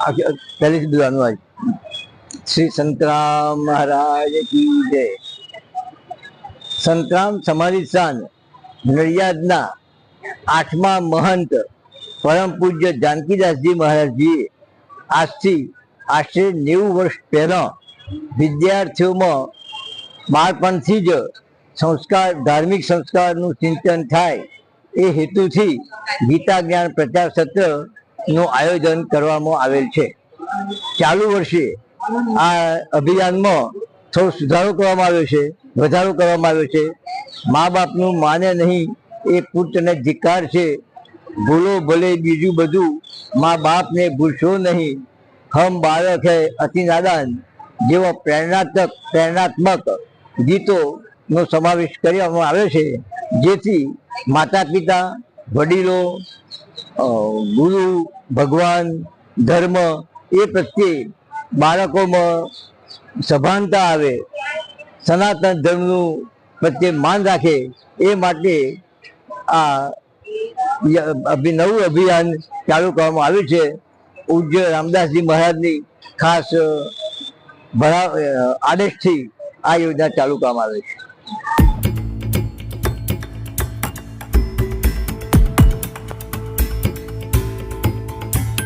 આખી- પહેલેથી અનુવાદ શ્રી સંતરામ મહારાજ કી જય. સંતરામ સમાધિ સાન નડિયાદના આઠમા મહંત પરમ પૂજ્ય જાનકીદાસજી મહારાજજીએ આજથી આશરે નેવું વર્ષ પહેલા વિદ્યાર્થીઓમાં બાળપણથી જ સંસ્કાર, ધાર્મિક સંસ્કારનું સિંચન થાય. એ હેતુથી ગીતા જ્ઞાન પ્રચાર સત્રનું આયોજન કરવામાં આવેલ છે. ચાલુ વર્ષે આ અભિયાનમાં થોડો સુધારો કરવામાં આવ્યો છે, વધારો કરવામાં આવ્યો છે. મા બાપનું માને નહીં એ પુત્રને ધિક્કાર છે. ભૂલો ભલે બીજું બધું મા બાપને ભૂલશો નહીં. હમ બાળક હૈ અતિ નાદાન જેવા પ્રેરણાત્મક પ્રેરણાત્મક ગીતોનો સમાવેશ કરવામાં આવ્યો છે. જેથી માતા પિતા વડીલો ગુરુ, ભગવાન, ધર્મ એ પ્રત્યે બાળકોમાં સભાનતા આવે. સનાતન ધર્મનું પ્રત્યે માન રાખે એ માટે આ નવું અભિયાન ચાલુ કરવામાં આવ્યું છે. પૂજ્ય રામદાસજી મહારાજની ખાસ ભરા આદેશથી આ યોજના ચાલુ કરવામાં આવે છે.